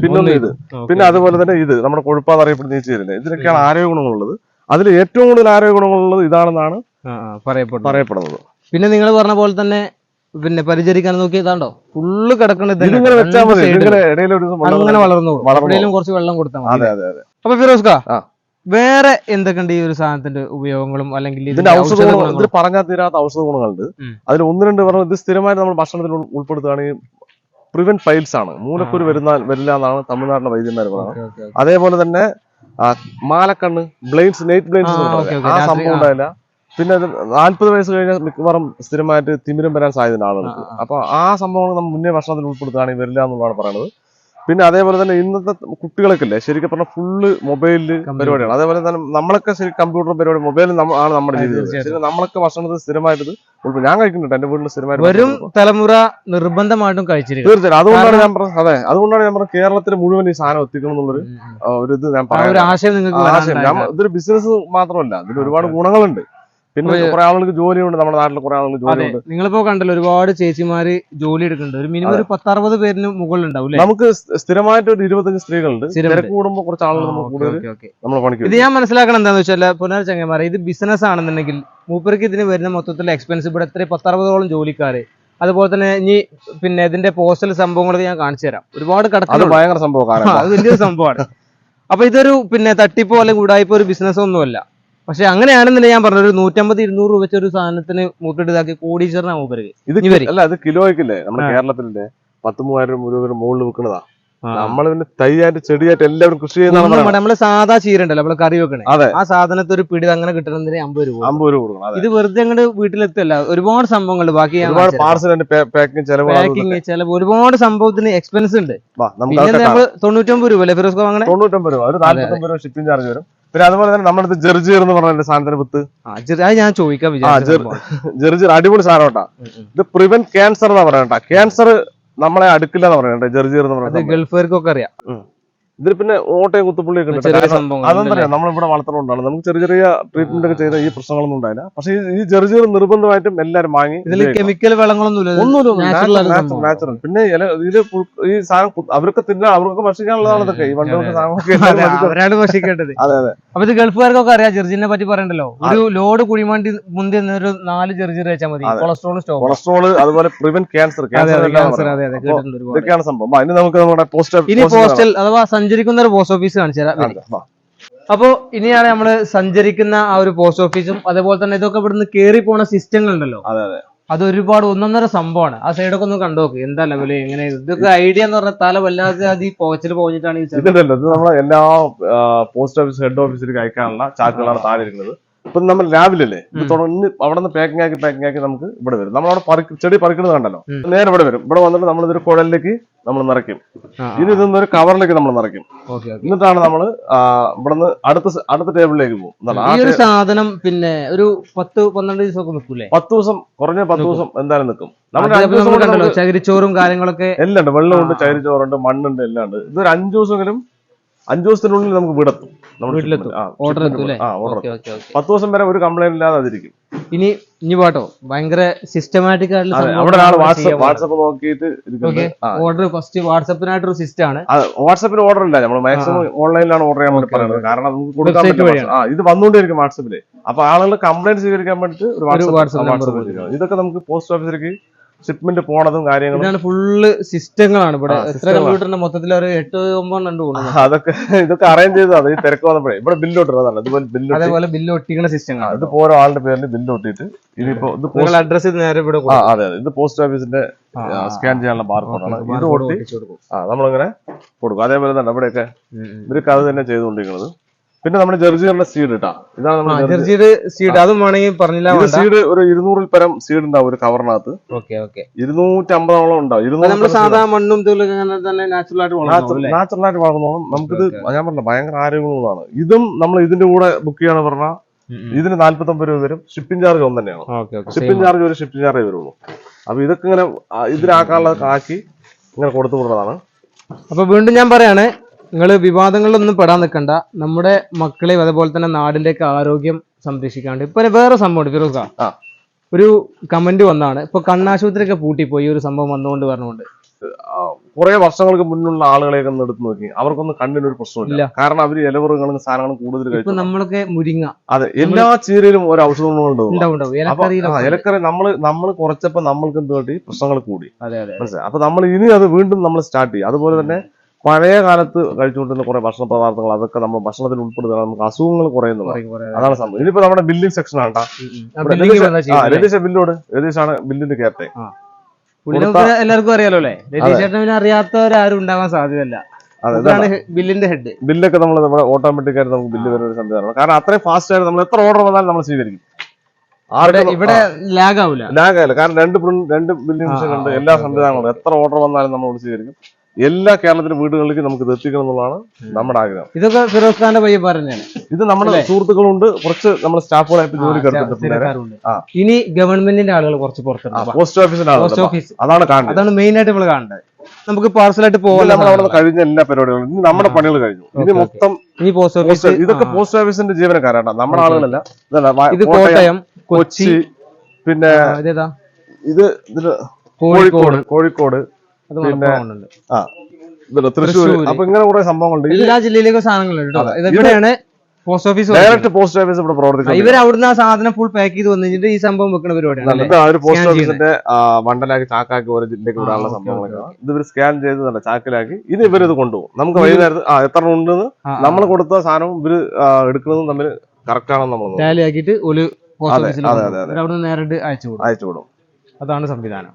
Speaker 1: പിന്നൊന്ന് ഇത് പിന്നെ അതുപോലെ തന്നെ ഇത്. നമ്മുടെ കൊഴുപ്പാന്ന് അറിയപ്പെടുന്ന ഈ ചേരില്ല ഇതിനൊക്കെയാണ് ആരോ ഗുണങ്ങളുള്ളത് അതിൽ ഏറ്റവും കൂടുതൽ ആരോ ഗുണങ്ങളുള്ളത് ഇതാണെന്നാണ് പറയപ്പെടുന്നത്.
Speaker 2: പിന്നെ നിങ്ങൾ പറഞ്ഞ പോലെ തന്നെ പിന്നെ പരിചരിക്കാൻ നോക്കിയതാണ്ടോ? ഫുള്ള് കിടക്കണത്
Speaker 1: ഇതിങ്ങനെ വെച്ചാൽ മതി. ഇതിങ്ങനെ ഇടയിൽ ദിവസം വെള്ളം
Speaker 2: അങ്ങനെ വളർന്നോളും
Speaker 1: വളർന്നോളും.
Speaker 2: എവിടെയെങ്കിലും കുറച്ച് വെള്ളം കൊടുത്താൽ മതി.
Speaker 1: അതെ അതെ അതെ.
Speaker 2: അപ്പൊ ഫിറോസ്ക
Speaker 1: ആ.
Speaker 2: വേറെ എന്തൊക്കെയുണ്ട് ഈ ഒരു സാധനത്തിന്റെ ഉപയോഗങ്ങളും അല്ലെങ്കിൽ
Speaker 1: ഇതിന്റെ ഔഷധ ഗുണങ്ങൾ? ഇതിൽ പറഞ്ഞാൽ തീരാത്ത ഔഷധ ഗുണങ്ങളുണ്ട്.
Speaker 2: ഉം.
Speaker 1: അതിൽ ഒന്ന് രണ്ട് പറഞ്ഞു ഇത് സ്ഥിരമായിട്ട് നമ്മൾ ഭക്ഷണത്തിൽ ഉൾ- ഉൾപ്പെടുത്തുകയാണെങ്കിൽ പ്രിവെന്റ് ഫൈൽസ് ആണ്. മൂലക്കുരു വരുന്ന വരില്ല എന്നാണ് തമിഴ്നാട്ടിലെ വൈദ്യന്മാർ പറയുന്നത്. അതേപോലെ തന്നെ ആ, മാലക്കണ്ണ് ബ്ലെയിൻസ് നൈറ്റ് ബ്ലെയിൻസ്
Speaker 2: ആ, രാത്രി,
Speaker 1: സംഭവം
Speaker 2: ആ.
Speaker 1: ഉണ്ടായില്ല പിന്നെ നാല്പത് വയസ്സ് കഴിഞ്ഞാൽ മിക്കവാറും സ്ഥിരമായിട്ട് തിമിരം വരാൻ സാധ്യത ആളുകൾക്ക്. അപ്പൊ ആ സംഭവങ്ങൾ നമ്മൾ മുന്നേ ഭക്ഷണത്തിൽ ഉൾപ്പെടുത്തുകയാണെങ്കിൽ വരില്ല എന്നുള്ളതാണ് പറയുന്നത്. പിന്നെ അതേപോലെ തന്നെ ഇന്നത്തെ കുട്ടികളൊക്കെ ശരിക്കും പറഞ്ഞാൽ ഫുള്ള് മൊബൈലിൽ
Speaker 2: Computer.
Speaker 1: പരിപാടിയാണ്. അതേപോലെ തന്നെ നമ്മളൊക്കെ ശരി കമ്പ്യൂട്ടർ പരിപാടി മൊബൈലിൽ ആണ് നമ്മുടെ
Speaker 2: ജീവിതത്തിൽ
Speaker 1: ജീവിതം നമ്മളൊക്കെ ഭക്ഷണത്തിൽ സ്ഥിരമായിട്ട് ഉൾപ്പെടും ഞാൻ കഴിക്കുന്നുണ്ട് എന്റെ വീട്ടിൽ സ്ഥിരമായിട്ട്
Speaker 2: വരും തലമുറ നിർബന്ധമായിട്ടും കഴിച്ചിരിക്കും.
Speaker 1: തീർച്ചയായിട്ടും. അതുകൊണ്ടാണ് ഞാൻ പറഞ്ഞത് അതെ അതുകൊണ്ടാണ് ഞാൻ പറഞ്ഞത് കേരളത്തിൽ മുഴുവൻ ഈ സാധനം എത്തിക്കണം എന്നുള്ളൊരു ഒരു ഇത് ഞാൻ പറയാം ഇതൊരു ബിസിനസ് മാത്രമല്ല ഇതിൽ ഒരുപാട് ഗുണങ്ങളുണ്ട്. പിന്നെ കുറെ ആളുകൾക്ക് ജോലിയുണ്ട് നമ്മുടെ നാട്ടിൽ കുറെ ആളുകൾക്ക് ജോലിയുണ്ട്.
Speaker 2: നിങ്ങളിപ്പോ കണ്ടല്ലോ ഒരുപാട് ചേച്ചിമാര് ജോലി എടുക്കുന്നുണ്ട്. ഒരു മിനിമം ഒരു പത്തറുപത് പേരിന് മുകളിൽ ഉണ്ടാവും
Speaker 1: നമുക്ക് സ്ഥിരമായിട്ട് ഒരു ഇരുപത്തഞ്ച് സ്ത്രീകളുണ്ട്.
Speaker 2: കൂടുമ്പോ
Speaker 1: തിരക്ക് കൂടുമ്പോൾ കുറച്ച് ആളുകൾ നമ്മൾ പണിക്ക്
Speaker 2: ഇത് ഞാൻ മനസ്സിലാക്കണം എന്താന്ന് വെച്ചാൽ പുനർ ചങ്ങന്മാരെ ഇത് ബിസിനസ് ആണെന്നുണ്ടെങ്കിൽ മൂപ്പർക്ക് ഇതിന് വരുന്ന മൊത്തത്തിൽ എക്സ്പെൻസ് ഇവിടെ എത്ര പത്തറുപതോളം ജോലിക്കാര്. അതുപോലെ തന്നെ ഇനി പിന്നെ ഇതിന്റെ പോസ്റ്റൽ സംഭവങ്ങളൊക്കെ ഞാൻ കാണിച്ചു തരാം. ഒരുപാട്
Speaker 1: അത് ഭയങ്കര സംഭവമാണ്
Speaker 2: അത് വലിയൊരു സംഭവമാണ്. അപ്പൊ ഇതൊരു പിന്നെ തട്ടിപ്പോ അല്ലെങ്കിൽ ഉടായ്പോ ഒരു ബിസിനസ് ഒന്നുമല്ല. പക്ഷെ അങ്ങനെയാണെന്നുണ്ടെങ്കിൽ ഞാൻ പറഞ്ഞത് ഒരു നൂറ്റമ്പത് ഇരുന്നൂറ് രൂപ വെച്ച ഒരു സാധനത്തിന് മൂപ്പിട്ട് ഇതാക്കി കോടീശ്വരനാ മൂപ്പര്.
Speaker 1: ഇത് അല്ല അത് കിലോയ്ക്കില്ലേ? നമ്മുടെ. കേരളത്തിലെ പത്ത് മൂവായിരം രൂപ മുകളിൽ വിൽക്കുന്നതാ
Speaker 2: നമ്മൾ
Speaker 1: നമ്മൾ പിന്നെ തൈയായിട്ട് ചെടിയായിട്ട് എല്ലാവരും കൃഷി ചെയ്യുന്നതാണ്
Speaker 2: നമ്മൾ സാധാ ചീരണ്ടല്ലോ നമ്മൾ കറി വെക്കണേ.
Speaker 1: അതെ.
Speaker 2: ആ സാധനത്തെ ഒരു പിടി അങ്ങനെ കിട്ടണമെന്നതിന് അമ്പത് രൂപ
Speaker 1: അമ്പത് രൂപ കൊടുക്കണം
Speaker 2: ഇത് വെറുതെ അങ്ങോട്ട് വീട്ടിലെത്തല്ല ഒരുപാട് സംഭവങ്ങൾ ബാക്കി പാർസലിംഗ്
Speaker 1: ഒരുപാട് പാർസൽ പാക്കിങ് ചെലവ്
Speaker 2: ഒരുപാട് സംഭവത്തിന് എക്സ്പെൻസ് ഉണ്ട്. തൊണ്ണൂറ്റൊമ്പത് രൂപ അല്ലേ ഫിറോസ് വാങ്ങണേ?
Speaker 1: തൊണ്ണൂറ്റൊമ്പത് രൂപ. ഒരു നാല്പത്തൊമ്പത് രൂപ ഷിപ്പിംഗ് ചാർജ് വരും. പിന്നെ അതുപോലെ തന്നെ നമ്മുടെ അടുത്ത് ജെർജീർ എന്ന് പറഞ്ഞ സാധനത്തിന് വിത്ത്.
Speaker 2: അത് ഞാൻ ചോദിക്കാം.
Speaker 1: ജെർജീർ അടിപൊളി സാധനം കേട്ടാ. ഇത് പ്രിവെന്റ് ക്യാൻസർ എന്നാ പറയണ്ട ക്യാൻസർ നമ്മളെ അടുക്കില്ല എന്ന് പറയണ്ട ജെർജീർ എന്ന് പറയുന്നത്.
Speaker 2: ഗൾഫുകാർക്കൊക്കെ അറിയാം.
Speaker 1: ഇതിൽ പിന്നെ ഓട്ടയും കുത്തുപുള്ളിയൊക്കെ ഉണ്ട്.
Speaker 2: അതൊന്നും
Speaker 1: അതെന്തറിയാം നമ്മളിവിടെ വളർത്തുന്നതുകൊണ്ടാണ്. നമുക്ക് ചെറിയ ചെറിയ ട്രീറ്റ്മെന്റ് ഒക്കെ ചെയ്ത ഈ പ്രശ്നങ്ങളൊന്നും ഉണ്ടായില്ല. പക്ഷേ ഈ- ചെറിയ ചെറിയ നിർബന്ധമായിട്ടും എല്ലാവരും വാങ്ങി
Speaker 2: ഇതിൽ കെമിക്കൽ വെള്ളങ്ങളൊന്നും
Speaker 1: ഒന്നുമില്ല നാച്ചുറൽ പിന്നെ ഇതിൽ ഈ സാധനം അവർക്ക് തിന്നാൻ അവർക്ക് ഭക്ഷിക്കാനുള്ളതാണ് ഇതൊക്കെ. ഈ
Speaker 2: അതെ,
Speaker 1: സാധനങ്ങളൊക്കെ
Speaker 2: ഭക്ഷിക്കേണ്ടത്.
Speaker 1: അതെ അതെ.
Speaker 2: അപ്പൊ ഇത് ഗൾഫുകാർക്കൊക്കെ അറിയാം. ജെർജിനെ പറ്റി പറയണ്ടല്ലോ. ഒരു ലോഡ് കുഴിമാണ്ടി മുന്തി ഒരു നാല് ജെർജി വെച്ചാൽ മതി. Cholesterol stop.
Speaker 1: കൊളസ്ട്രോൾ അതുപോലെ പ്രിവെന്റ് ക്യാൻസർ. ക്യാൻസർ ഇതൊക്കെയാണ് സംഭവം. ഇനി നമുക്ക് നമ്മുടെ പോസ്റ്റ്
Speaker 2: ഇനി പോസ്റ്റൽ അഥവാ സഞ്ചരിക്കുന്ന ഒരു പോസ്റ്റ് ഓഫീസ് കാണിച്ചു തരാം അപ്പോ ഇനിയാണ് നമ്മൾ സഞ്ചരിക്കുന്ന ആ ഒരു പോസ്റ്റ് ഓഫീസും അതേപോലെ തന്നെ ഇതൊക്കെ ഇവിടുന്ന് കേറി പോണ സിസ്റ്റങ്ങൾ ഉണ്ടല്ലോ.
Speaker 1: അതെ അതെ.
Speaker 2: അത് ഒരുപാട് ഒന്നൊന്നര സംഭവമാണ്. ആ സൈഡൊക്കെ ഒന്ന് കണ്ടു നോക്ക്. എന്താ ലെവൽ എങ്ങനെ ഇതൊക്കെ ഐഡിയ എന്ന് പറഞ്ഞാൽ തല വല്ലാതെ അത് ഈ പോച്ചിൽ പോയിട്ടാണ്.
Speaker 1: ഇത് നമ്മൾ എല്ലാ പോസ്റ്റ് ഓഫീസ് ഹെഡ് ഓഫീസിലേക്ക് അയക്കാനുള്ള ചാക്കുകളാണ് താഴെ ഇരിക്കുന്നത്. ഇപ്പൊ നമ്മൾ രാവിലെ ഇത് തുടങ്ങി അവിടെ നിന്ന് പാക്കിംഗ് ആക്കി പാക്കിംഗ് ആക്കി നമുക്ക് ഇവിടെ വരും. നമ്മളവിടെ പറിക്ക് ചെടി പറിക്കുന്നത് കണ്ടല്ലോ. നേരെ ഇവിടെ വരും. ഇവിടെ വന്നിട്ട് നമ്മൾ ഇതൊരു കുഴലിലേക്ക് നമ്മൾ നിറയ്ക്കും. ഇനി ഇതൊന്നും ഒരു കവറിലേക്ക് നമ്മൾ നിറയ്ക്കും. എന്നിട്ടാണ് നമ്മൾ ഇവിടെ നിന്ന് അടുത്ത അടുത്ത ടേബിളിലേക്ക് പോകും.
Speaker 2: സാധനം പിന്നെ ഒരു പത്ത് പന്ത്രണ്ട് ദിവസം നിൽക്കൂലേ?
Speaker 1: പത്ത് ദിവസം കുറഞ്ഞ പത്ത് ദിവസം എന്തായാലും നിൽക്കും. നമുക്ക്
Speaker 2: ചകിരിച്ചോറും കാര്യങ്ങളൊക്കെ.
Speaker 1: എല്ലാം ഉണ്ട്. വെള്ളമുണ്ട്. ചകിരിച്ചോറുണ്ട് മണ്ണുണ്ട് എല്ലാം ഉണ്ട്. ഇതൊരു അഞ്ചു ദിവസമെങ്കിലും അഞ്ചു ദിവസത്തിനുള്ളിൽ നമുക്ക് വീടെത്തും.
Speaker 2: വീട്ടിലെത്തും. ഓർഡർ
Speaker 1: ആ ഓർഡർ പത്ത് ദിവസം വരെ ഒരു കംപ്ലൈന്റ് ഇല്ലാതെ അതിരിക്കും.
Speaker 2: ഇനി ഇനി പാട്ടോ? ഭയങ്കര സിസ്റ്റമാറ്റിക് ആയിട്ടുള്ള
Speaker 1: അവിടെ ഒരാൾ വാട്സപ്പ് വാട്സപ്പ് നോക്കിയിട്ട്
Speaker 2: ഓർഡർ ഫസ്റ്റ് വാട്സപ്പിനായിട്ടൊരു സിസ്റ്റം ആണ്.
Speaker 1: വാട്സപ്പിന് ഓർഡർ ഇല്ല. നമ്മൾ മാക്സിമം ഓൺലൈനിലാണ് ഓർഡർ ചെയ്യാൻ വേണ്ടി പറയുന്നത്. കാരണം നമുക്ക് കൊടുക്കാൻ പറ്റും ഇത് വന്നുകൊണ്ടിരിക്കും വാട്സപ്പിൽ. അപ്പൊ ആളുകൾ കംപ്ലൈന്റ് സ്വീകരിക്കാൻ വേണ്ടിട്ട് ഒരു വാട്സപ്പ് ഇതൊക്കെ നമുക്ക് പോസ്റ്റ് ഓഫീസിലേക്ക് ഷിപ്മെന്റ് പോണതും കാര്യങ്ങളും.
Speaker 2: ഇതാണ് ഫുള്ള് സിസ്റ്റങ്ങളാണ് ഇവിടെ. എത്ര കമ്പ്യൂട്ടറിന്റെ മൊത്തത്തിൽ ഒരു എട്ട് ഒമ്പത്
Speaker 1: അതൊക്കെ ഇതൊക്കെ അറേഞ്ച് ചെയ്തത്. ഈ തിരക്ക് വന്നപ്പോഴേ. ഇവിടെ ബില്ല് ഒട്ടുന്നതാണ് ഇതുപോലെ ബില്ല്
Speaker 2: അതേപോലെ ബില്ല് ഒട്ടിക്കുന്ന സിസ്റ്റങ്ങളാണ്
Speaker 1: ഇത് ഓരോ ആളുടെ പേരിൽ ബില്ല് ഒട്ടിയിട്ട് ഇതിപ്പോ ഇത് പോസ്റ്റ്
Speaker 2: അഡ്രസ് നേരെ ഇവിടെ
Speaker 1: അതെ അതെ. ഇത് പോസ്റ്റ് ഓഫീസിന്റെ സ്കാൻ ചെയ്യാനുള്ള ബാർകോഡാണ് ഇത് ഒട്ടി ആ നമ്മളിങ്ങനെ കൊടുക്കും. അതേപോലെ തന്നെ ഇവിടെയൊക്കെ ഇവർക്ക് അത് തന്നെ ചെയ്തുകൊണ്ടിരിക്കുന്നത്. പിന്നെ നമ്മുടെ ജെർജിയുടെ സീഡ് ഇട്ടാ. ഇതാണ് നമ്മുടെ
Speaker 2: ജെർജിയുടെ സീഡ് അതും വേണമെങ്കിൽ പറഞ്ഞില്ല
Speaker 1: സീഡ് ഒരു ഇരുന്നൂറിൽ പരം സീഡ് ഉണ്ടാവും ഒരു കവറിനകത്ത്
Speaker 2: ഓക്കെ ഓക്കെ.
Speaker 1: ഇരുന്നൂറ്റി അമ്പതോളം ഉണ്ടാവും
Speaker 2: സാധാ മണ്ണും തന്നെ നാച്ചുറൽ ആയിട്ട് വളർന്നോ
Speaker 1: നാച്ചുറൽ ആയിട്ട് വളർന്നോളും. നമുക്കിത് ഞാൻ പറഞ്ഞ ഭയങ്കര ആരോഗ്യമുള്ളതാണ്. ഇതും നമ്മൾ ഇതിന്റെ കൂടെ ബുക്ക് ചെയ്യാന്ന് പറഞ്ഞാൽ ഇതിന് നാല്പത്തൊമ്പത് രൂപ വരും. ഷിപ്പിംഗ് ചാർജ് ഒന്ന് തന്നെയാണ്. ഷിപ്പിംഗ് ചാർജ് ഒരു ഷിപ്പിംഗ് ചാർജ് വരുള്ളൂ. അപ്പൊ ഇതൊക്കെ ഇങ്ങനെ ഇതിനാക്കാനുള്ള കാക്കി ഇങ്ങനെ കൊടുത്തു വിടുന്നതാണ്
Speaker 2: അപ്പൊ വീണ്ടും ഞാൻ പറയാണ് നിങ്ങൾ വിവാദങ്ങളിലൊന്നും പെടാൻ നിൽക്കണ്ട നമ്മുടെ മക്കളെയും അതേപോലെ തന്നെ നാടിന്റെ ഒക്കെ ആരോഗ്യം സംരക്ഷിക്കാണ്ട്. ഇപ്പൊ വേറെ സംഭവമുണ്ട്. ഫിറോസ്. ഒരു കമന്റ് വന്നാണ്. ഇപ്പൊ കണ്ണാശുപത്രി ഒക്കെ പൂട്ടിപ്പോയി ഒരു സംഭവം വന്നുകൊണ്ട് പറഞ്ഞുകൊണ്ട്.
Speaker 1: കുറെ വർഷങ്ങൾക്ക് മുന്നുള്ള ആളുകളെയൊക്കെ ഒന്ന് എടുത്തു നോക്കി. അവർക്കൊന്നും കണ്ണിനൊരു പ്രശ്നമില്ല
Speaker 2: ഇല്ല.
Speaker 1: കാരണം അവർ ഇലവറുകളും സാധനങ്ങളും കൂടുതൽ കഴിച്ചു
Speaker 2: നമ്മളൊക്കെ മുരിങ്ങ.
Speaker 1: അതെ എല്ലാ ചീരയിലും ഒരു ഔഷധ ഗുണങ്ങളുണ്ട്
Speaker 2: ഉണ്ടാവും ഉണ്ടാവും.
Speaker 1: അപ്പൊ
Speaker 2: ഇലക്കറിയിലൊക്കെ. ഉണ്ട്.
Speaker 1: ഇലക്കറി നമ്മൾ നമ്മൾ കുറച്ചപ്പോ നമ്മൾക്ക് എന്ത് പ്രശ്നങ്ങൾ കൂടി.
Speaker 2: അതെ അതെ.
Speaker 1: മനസ്സിലായി? അപ്പൊ നമ്മൾ ഇനി അത് വീണ്ടും നമ്മൾ സ്റ്റാർട്ട് ചെയ്യും. അതുപോലെ തന്നെ പഴയ കാലത്ത് കഴിച്ചുകൊണ്ടിരുന്ന കുറെ ഭക്ഷണ പദാർത്ഥങ്ങൾ അതൊക്കെ നമ്മൾ ഭക്ഷണത്തിൽ ഉൾപ്പെടുത്തുക നമുക്ക് അസുഖങ്ങൾ
Speaker 2: പറയും.
Speaker 1: അതാണ് സംഭവം. ഇനിയിപ്പോ നമ്മുടെ ബില്ലിംഗ് സെക്ഷൻ ആണ് രതീഷ ബില്ലോട് രതീഷാണ് ബില്ലിന്റെ ക്യാപ്റ്റൻ
Speaker 2: എല്ലാവർക്കും അറിയാലോ അല്ലേ? രതീഷ് ചേട്ടനെ പിന്നെ അറിയാത്തവരാരും ഉണ്ടാവാൻ സാധ്യതയല്ല അതാണ് ബില്ലിന്റെ ഹെഡ്.
Speaker 1: ബില്ലൊക്കെ നമ്മൾ നമ്മുടെ ഓട്ടോമാറ്റിക് ആയിട്ട് നമുക്ക് ബില്ല് വരുന്ന ഒരു സംവിധാനമാണ്. കാരണം അത്രയും ഫാസ്റ്റ് ആയിട്ട് നമ്മൾ എത്ര ഓർഡർ വന്നാലും നമ്മൾ സ്വീകരിക്കും.
Speaker 2: ഇവിടെ
Speaker 1: ലാഗ്
Speaker 2: ആവില്ല ലാഗ്
Speaker 1: ആവില്ല. കാരണം രണ്ട് രണ്ട് ബില്ലിംഗ് ഉണ്ട് എല്ലാ സംവിധാനങ്ങളും. എത്ര ഓർഡർ വന്നാലും നമ്മൾ സ്വീകരിക്കും. എല്ലാ കേരളത്തിലെ വീടുകളിലേക്ക് നമുക്ക് ഇത് എത്തിക്കണം എന്നുള്ളതാണ് നമ്മുടെ ആഗ്രഹം.
Speaker 2: ഇതൊക്കെ ഫിറോസ് ഖാന്റെ പയ്യന്മാർ പറഞ്ഞാണ്
Speaker 1: ഇത് നമ്മുടെ സുഹൃത്തുക്കളുണ്ട്. കുറച്ച് നമ്മുടെ സ്റ്റാഫുകളായിട്ട് ജോലി എടുത്തിട്ടുണ്ട്
Speaker 2: ഇനി ഗവൺമെന്റിന്റെ ആളുകൾ കുറച്ച് പുറത്തുണ്ട്.
Speaker 1: പോസ്റ്റ് ഓഫീസിന്റെ ആളുകൾ അതാണ് കാണുന്നത്
Speaker 2: അതാണ് മെയിൻ ആയിട്ട് നമ്മൾ കാണേണ്ടത്. നമുക്ക് പാർസലായിട്ട്
Speaker 1: നമ്മൾ അവിടെ കഴിഞ്ഞ എല്ലാ പരിപാടികളും. ഇനി നമ്മുടെ പണികൾ കഴിഞ്ഞു. ഇനി മൊത്തം
Speaker 2: ഇനി പോസ്റ്റ് ഓഫീസ്
Speaker 1: ഇതൊക്കെ പോസ്റ്റ് ഓഫീസിന്റെ ജീവനക്കാരാണ് നമ്മുടെ ആളുകളല്ല.
Speaker 2: ഇത്
Speaker 1: കോട്ടയം,
Speaker 2: കൊച്ചി.
Speaker 1: പിന്നെ ഇത്
Speaker 2: കോഴിക്കോട്
Speaker 1: കോഴിക്കോട്.
Speaker 2: മലപ്പുറം
Speaker 1: ആ തൃശ്ശൂർ അപ്പൊ ഇങ്ങനെ കുറെ സംഭവങ്ങളുണ്ട്.
Speaker 2: എല്ലാ ജില്ലയിലേക്കും സാധനങ്ങളുണ്ട് ഇവിടെയാണ് post office
Speaker 1: direct post office ഇവിടെ പ്രവർത്തിക്കുന്നത്
Speaker 2: ഇവർ അവിടുന്ന് ആ സാധനം ഫുൾ പാക്ക് ചെയ്ത് വന്നിട്ട് ഈ സംഭവം വെക്കുന്ന പരിപാടിയാണ്
Speaker 1: ഒരു പോസ്റ്റ് ഓഫീസിന്റെ വണ്ടലാക്കി ചാക്കാക്കി ഓരോ ജില്ലക്ക് വിടാനുള്ള സംഭവങ്ങളൊക്കെ. ഇത് ഇവർ സ്കാൻ ചെയ്ത് ചാക്കിലാക്കി ഇത് ഇവർ ഇത് കൊണ്ടുപോകും. നമുക്ക് വൈകുന്നേരത്ത് ആ എത്ര ഉണ്ടെന്ന് നമ്മൾ കൊടുത്ത സാധനം ഇവർ എടുക്കുന്നതും തമ്മിൽ കറക്റ്റ് ആണെന്ന് നമ്മൾ
Speaker 2: ടാലി ആക്കിയിട്ട് ഒരു പോസ്റ്റ് ഓഫീസിൽ അയച്ചു കൊടുക്കും. അതാണ് സംവിധാനം.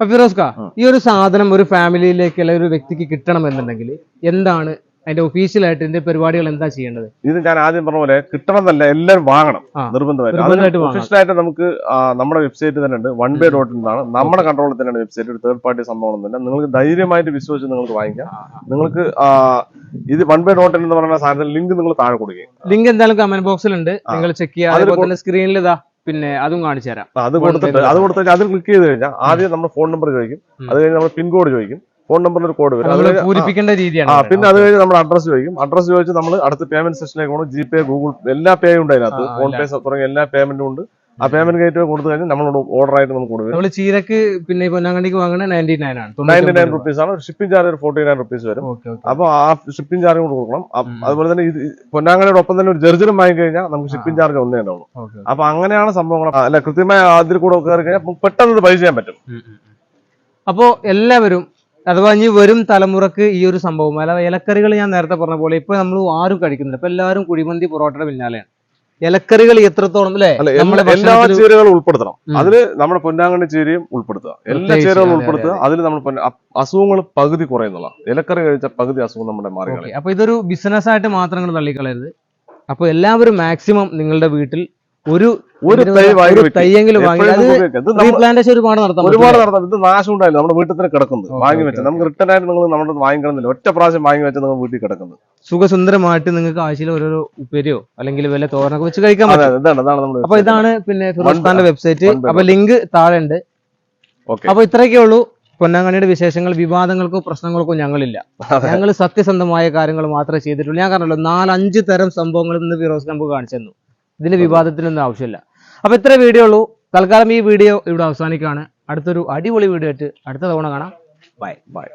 Speaker 2: ഫിറോസ്ക ഈ ഒരു സാധനം ഒരു ഫാമിലിയിലേക്ക് അല്ലെങ്കിൽ ഒരു വ്യക്തിക്ക് കിട്ടണം എന്നുണ്ടെങ്കിൽ എന്താണ് അതിന്റെ ഒഫീഷ്യൽ ആയിട്ട് ഇതിന്റെ പരിപാടികൾ എന്താ ചെയ്യേണ്ടത്?
Speaker 1: ഇത് ഞാൻ ആദ്യം പറഞ്ഞ പോലെ കിട്ടണമെന്നല്ല എല്ലാവരും വാങ്ങണം നിർബന്ധമായിട്ട്. ഒഫീഷ്യൽ
Speaker 2: ആയിട്ട്
Speaker 1: ഒഫീഷ്യലായിട്ട് നമുക്ക് നമ്മുടെ വെബ്സൈറ്റ് തന്നെ ഉണ്ട് വൺ ബേ ഡോട്ട് എന്നാണ്. നമ്മുടെ കൺട്രോളിൽ തന്നെയാണ് വെബ്സൈറ്റ് ഒരു തേർഡ് പാർട്ടി സംഭവം തന്നെ നിങ്ങൾക്ക് ധൈര്യമായിട്ട് വിശ്വസിച്ച് നിങ്ങൾക്ക് വാങ്ങിക്കാം. നിങ്ങൾക്ക് ഇത് വൺ ബൈ ഡോട്ട് എന്ന് പറഞ്ഞ സാധനത്തിന് ലിങ്ക് നിങ്ങൾ താഴെ കൊടുക്കുക
Speaker 2: ലിങ്ക് എന്തായാലും കമന്റ് ബോക്സിൽ ഉണ്ട് നിങ്ങൾ ചെക്ക് ചെയ്യുക. സ്ക്രീനിൽ ഇതാ. പിന്നെ അതും കാണിച്ചു തരാം
Speaker 1: അത് കൊടുത്തിട്ട് അത് കൊടുത്തിട്ട് അതിൽ ക്ലിക്ക് ചെയ്ത് കഴിഞ്ഞാൽ ആദ്യം നമ്മുടെ ഫോൺ നമ്പർ ചോദിക്കും. അത് കഴിഞ്ഞ് നമ്മൾ പിൻകോഡ് ചോദിക്കും. ഫോൺ നമ്പറിൽ ഒരു കോഡ് വരും.
Speaker 2: പൂരിപ്പിക്കേണ്ട രീതിയാണ്
Speaker 1: ആ പിന്നെ അത് കഴിഞ്ഞ് നമ്മൾ അഡ്രസ് ചോദിക്കും. അഡ്രസ് ചോദിച്ച് നമ്മൾ അടുത്ത പേയ്മെന്റ് സെക്ഷനിലേക്ക് പോകണം ജി പേ ഗൂഗിൾ എല്ലാ പേയും ഉണ്ട് അതിനകത്ത്. ഫോൺ പേ തുടങ്ങിയ എല്ലാ പേയ്മെന്റും ഉണ്ട്. ആ പേയ്മെന്റ് ഗേറ്റ് കൊടുത്തു കഴിഞ്ഞാൽ നമ്മളോട് ഓർഡർ ആയിട്ട് നമുക്ക് കൊടുക്കും.
Speaker 2: നമ്മൾ ചീരക്ക് പിന്നെ പൊന്നാങ്കണ്ടിക്ക് വാങ്ങണ നയന്റി നയൻ ആണ്.
Speaker 1: നയന്റി നയൻ റുപ്പീസ് ആണ്. ഷിപ്പിംഗ് ചാർജ് ഒരു ഫോർട്ടി നയൻ റുപ്പീസ് വരും.
Speaker 2: Okay okay.
Speaker 1: അപ്പൊ ആ ഷിപ്പിംഗ് ചാർജ് കൂടെ കൊടുക്കണം. അതുപോലെ തന്നെ ഇത് പൊന്നാങ്ങയുടെ ഒപ്പം തന്നെ ഒരു ജർജറും വാങ്ങി കഴിഞ്ഞാൽ നമുക്ക് ഷിപ്പിംഗ് ചാർജ് ഒന്നേ ഉണ്ടാവുള്ളൂ.
Speaker 2: അപ്പോൾ
Speaker 1: അപ്പൊ അങ്ങനെയാണ് സംഭവങ്ങൾ അല്ല കൃത്യമായ അതിൽ കൂടെ കയറി കഴിഞ്ഞാൽ പെട്ടെന്ന് പൈസ ചെയ്യാൻ പറ്റും.
Speaker 2: അപ്പോൾ എല്ലാവരും അഥവാ ഇനി വരും തലമുറയ്ക്ക് ഈ ഒരു സംഭവം. അല്ല ഇലക്കറികൾ ഞാൻ നേരത്തെ പറഞ്ഞ പോലെ ഇപ്പൊ നമ്മൾ ആരും കഴിക്കുന്നില്ല. ഇപ്പൊ എല്ലാവരും കുഴിമന്തി പൊറോട്ടയുടെ പിന്നാലെയാണ്. ഇലക്കറികൾ എത്രത്തോളം അല്ലേ?
Speaker 1: എല്ലാ- ചേരുകളും ഉൾപ്പെടുത്തണം.
Speaker 2: അതിൽ
Speaker 1: അതിൽ നമ്മുടെ പൊന്നാങ്കണ്ണി ചേരിയും ഉൾപ്പെടുത്തുക. എല്ലാ
Speaker 2: ചേരുകളും
Speaker 1: ഉൾപ്പെടുത്തുക. അതിൽ നമ്മൾ അസുഖങ്ങൾ പകുതി കുറയുന്നുള്ള ഇലക്കറി കഴിച്ച പകുതി അസുഖം നമ്മുടെ മാറി
Speaker 2: അപ്പൊ ഇതൊരു ബിസിനസ് ആയിട്ട് മാത്രം നിങ്ങൾ തള്ളിക്കളയരുത്. അപ്പൊ എല്ലാവരും മാക്സിമം നിങ്ങളുടെ വീട്ടിൽ ഒരു
Speaker 1: ഒരു
Speaker 2: തൈയെങ്കിലും വാങ്ങി ഒരുപാട് നടത്താം
Speaker 1: ഒരുപാട് നടത്താം. ഇത് നാശം ഉണ്ടായില്ല നമ്മുടെ വീട്ടിൽ തന്നെ കിടക്കുന്നത്. വാങ്ങി
Speaker 2: വെച്ച
Speaker 1: വെച്ചത് നമുക്ക് റിട്ടേൺ ആയിട്ട് നിങ്ങൾ നമ്മുടെ വാങ്ങിക്കണമെന്നില്ല. ഒറ്റ പ്രാവശ്യം വാങ്ങി വെച്ചാൽ നിങ്ങൾ വീട്ടിൽ കിടക്കുന്നത്.
Speaker 2: സുഖസുന്ദരമായിട്ട് നിങ്ങൾക്ക് ആഴ്ചയിൽ ഓരോരോ ഉപ്പേരിയോ അല്ലെങ്കിൽ വല്ല തോരനൊക്കെ വെച്ച് കഴിക്കാൻ പറ്റും. അപ്പൊ ഇതാണ് പിന്നെ ഫിറോസ് ഖാന്റെ വെബ്സൈറ്റ്. അപ്പൊ ലിങ്ക് താഴെ ഉണ്ട് അപ്പൊ ഇത്രയൊക്കെ ഉള്ളൂ. പൊന്നാങ്കണ്ണിയുടെ വിശേഷങ്ങൾ വിവാദങ്ങൾക്കോ പ്രശ്നങ്ങൾക്കോ ഞങ്ങളില്ല. ഞങ്ങൾ സത്യസന്ധമായ കാര്യങ്ങൾ മാത്രമേ ചെയ്തിട്ടുള്ളൂ. ഞാൻ പറഞ്ഞല്ലോ നാലഞ്ച് തരം സംഭവങ്ങൾ ഇന്ന് ഫിറോസ് നമുക്ക് കാണിച്ചു തന്നു. ഇതിന്റെ വിവാദത്തിനൊന്നും ആവശ്യമില്ല. അപ്പൊ ഇത്ര വീഡിയോ ഉള്ളൂ. തൽക്കാലം ഈ വീഡിയോ ഇവിടെ അവസാനിക്കുകയാണ്. അടുത്തൊരു അടിപൊളി വീഡിയോ ആയിട്ട് അടുത്ത തവണ കാണാം. Bye
Speaker 1: bye